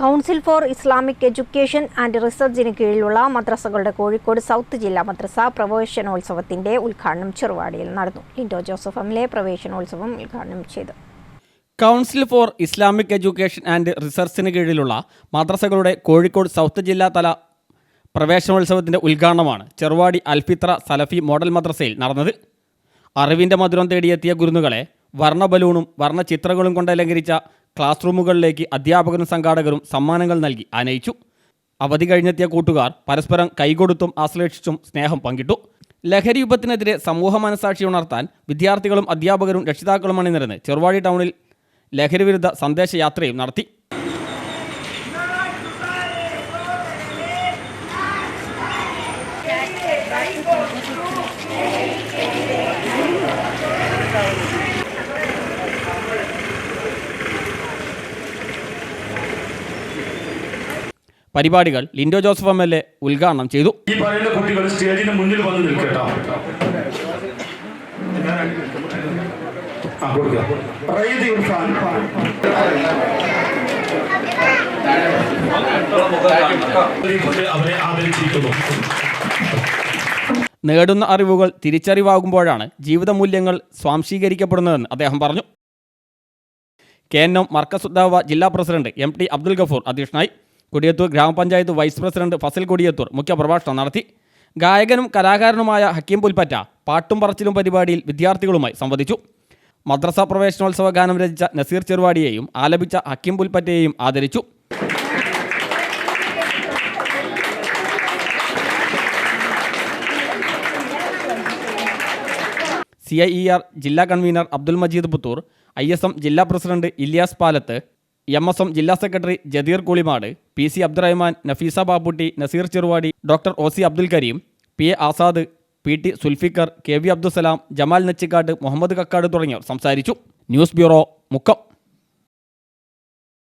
Council for Islamic education and റിസർച്ചിന് കീഴിലുള്ള മദ്രസകളുടെ Kozhikode south ജില്ലാ മദ്രസ പ്രവേശനോത്സവത്തിന്റെ ഉദ്ഘാടനം ചെറുവാടിയിൽ നടന്നു. Linto Joseph M L A പ്രവേശനോത്സവം ഉദ്ഘാടനം ചെയ്തു. Council for Islamic education and റിസർച്ചിന് കീഴിലുള്ള മദ്രസകളുടെ കോഴിക്കോട് സൗത്ത് ജില്ലാ തല പ്രവേശനോത്സവത്തിന്റെ ഉദ്ഘാടനമാണ് ചെറുവാടി അൽഫിത്ര സലഫി മോഡൽ മദ്രസയിൽ നടന്നത്. അറിവിന്റെ മധുരം തേടിയെത്തിയ ഗുരുന്നുകളെ വർണബലൂണും വർണചിത്രങ്ങളും കൊണ്ട് അലങ്കരിച്ച ക്ലാസ് റൂമുകളിലേക്ക് അധ്യാപകരും സംഘാടകരും സമ്മാനങ്ങൾ നൽകി ആനയിച്ചു. അവധി കഴിഞ്ഞെത്തിയ കൂട്ടുകാർ പരസ്പരം കൈകൊടുത്തും ആശ്ലേഷിച്ചും സ്നേഹം പങ്കിട്ടു. ലഹരി വിപത്തിനെതിരെ സമൂഹ മനസാക്ഷി ഉണർത്താൻ വിദ്യാർത്ഥികളും അധ്യാപകരും രക്ഷിതാക്കളും അണിനിരന്ന് ചെറുവാടി ടൗണിൽ ലഹരി വിരുദ്ധ സന്ദേശയാത്രയും നടത്തി. പരിപാടികൾ Linto Joseph M L A ഉദ്ഘാടനം ചെയ്തു. ഈ പറയുന്ന കുട്ടികൾ സ്റ്റേജിന് മുന്നിൽ വന്ന് നിൽക്കട്ടോ. അവരെ ആദരിച്ചിരിക്കുന്നു. നേടുന്ന അറിവുകൾ തിരിച്ചറിവാകുമ്പോഴാണ് ജീവിതമൂല്യങ്ങൾ സ്വാംശീകരിക്കപ്പെടുന്നതെന്ന് അദ്ദേഹം പറഞ്ഞു. കെ എൻ എം മർക്കസുദ്ദാവ ജില്ലാ president M T Abdul Gafoor അധ്യക്ഷനായി. കൊടിയത്തൂർ ഗ്രാമപഞ്ചായത്ത് വൈസ് പ്രസിഡന്റ് ഫസൽ കൊടിയത്തൂർ മുഖ്യപ്രഭാഷണം നടത്തി. ഗായകനും കലാകാരനുമായ ഹക്കീം പുൽപ്പറ്റ പാട്ടും പറച്ചിലും പരിപാടിയിൽ വിദ്യാർത്ഥികളുമായി സംവദിച്ചു. മദ്രസ പ്രവേശനോത്സവ ഗാനം രചിച്ച നസീർ ചെറുവാടിയെയും ആലപിച്ച ഹക്കീം പുൽപ്പറ്റയെയും ആദരിച്ചു. സി ഐ ഇ ആർ ജില്ലാ convener Abdul Majeed Puthur I S M ജില്ലാ president Ilyas Palath M S M ജില്ലാ secretary Jadeer Kulimad P C Abdurahman Nafeesa Bapputty Naseer Cheruvadi doctor O C Abdul Kareem P A Azad P T Sulfikar K V Abdussalam Jamal Nachikkat Muhammad Kakkad തുടങ്ങിയവർ സംസാരിച്ചു. News bureau Mukkam.